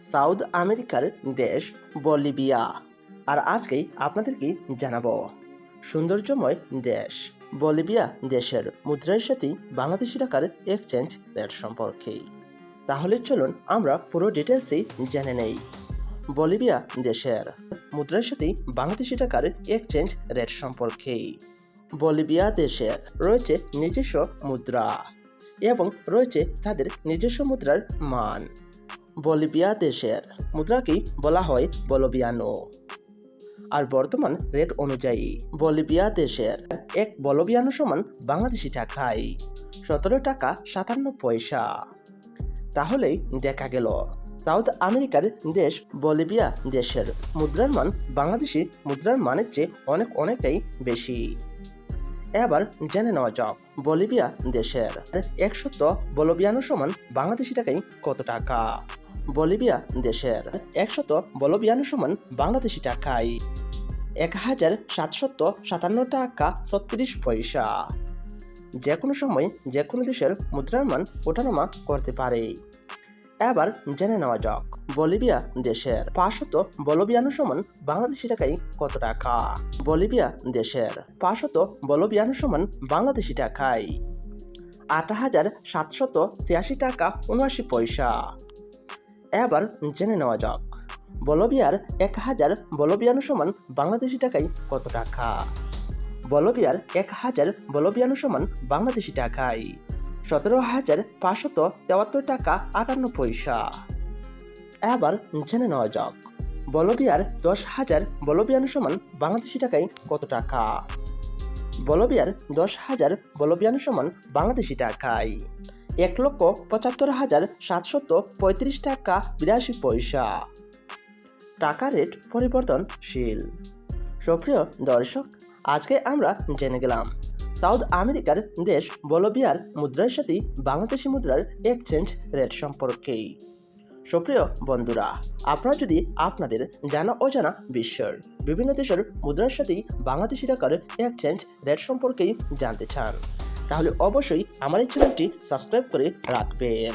South আমেরিকার দেশ Bolivia. আর আজকেই আপনাদেরকে জানাব, সৌন্দর্যময় দেশ, বলিভিয়া দেশের মুদ্রার সাথে বাংলাদেশি টাকার এক্সচেঞ্জ রেট সম্পর্কে। তাহলে চলুন আমরা পুরো ডিটেলসই জেনে নেই। বলিভিয়া দেশের মুদ্রার সাথে বাংলাদেশি টাকার এক্সচেঞ্জ রেট সম্পর্কে। বলিভিয়া দেশের রয়েছে নিজস্ব মুদ্রা এবং রয়েছে তাদের নিজস্ব মুদ্রার মান। বলিভিয়া দেশের মুদ্রাকেই বলা হয় বলবিয়ানো আর বর্তমান রেট অনুযায়ী বলিভিয়া দেশের এক বলবিয়ানো সমান বাংলাদেশি টাকায় সতেরো টাকা সাতান্ন পয়সা। তাহলেই দেখা গেল, সাউথ আমেরিকার দেশ বলিভিয়া দেশের মুদ্রার মান বাংলাদেশি মুদ্রার মানের চেয়ে অনেক অনেকটাই বেশি। এবার জেনে নেওয়া যাক, বলিভিয়া দেশের একশত বলবিয়ানো সমান বাংলাদেশি টাকায় কত টাকা? বলিভিয়া দেশের একশত বলবিয়ানো সমান বাংলাদেশি টাকায়। এক হাজার সাতশত সাতান্ন টাকা ছত্রিশ পয়সা। যে কোনো সময় যে কোনো দেশের মুদ্রার মান ওঠানামা করতে পারে। এবার জেনে নেওয়া যাক, বলিভিয়া দেশের পাঁচশত বলবিয়ানো সমান বাংলাদেশি টাকায় কত টাকা? বলিভিয়া দেশের পাঁচশত বলবিয়ানো সমান বাংলাদেশি টাকায় আট হাজার সাতশত ছিয়াশি টাকা উনআশি পয়সা। এবার জেনে নেওয়া যাক। বলবিয়ার এক হাজার বলবিয়ানো সমান বাংলাদেশি টাকায় কত টাকা? বলবিয়ার এক হাজার বলবিয়ানো সমান বাংলাদেশি টাকায় সতেরো হাজার পাঁচশত তেয়াত্তর টাকা আটান্ন পয়সা। এবার জেনে নেওয়া যাক, বলবিয়ার দশ হাজার বলবিয়ানো সমান বাংলাদেশি টাকায় কত টাকা? বলবিয়ার দশ হাজার বলবিয়ানো সমান বাংলাদেশি টাকায় এক লক্ষ পঁচাত্তর হাজার সাতশত পঁয়ত্রিশ টাকা বিরাশি পয়সা। টাকা রেট পরিবর্তনশীল। সক্রিয় দর্শক, আজকে আমরা জেনে গেলাম, সাউথ আমেরিকার দেশ বলবিয়ার মুদ্রার সাথে বাংলাদেশি মুদ্রার এক্সচেঞ্জ রেট সম্পর্কে। সুপ্রিয় বন্ধুরা, আপনারা যদি আপনাদের জানা অজানা বিশ্বের বিভিন্ন দেশের মুদ্রার সাথে বাংলাদেশি টাকার এক্সচেঞ্জ রেট সম্পর্কেই জানতে চান তাহলে অবশ্যই আমার এই চ্যানেলটি সাবস্ক্রাইব করে রাখবেন।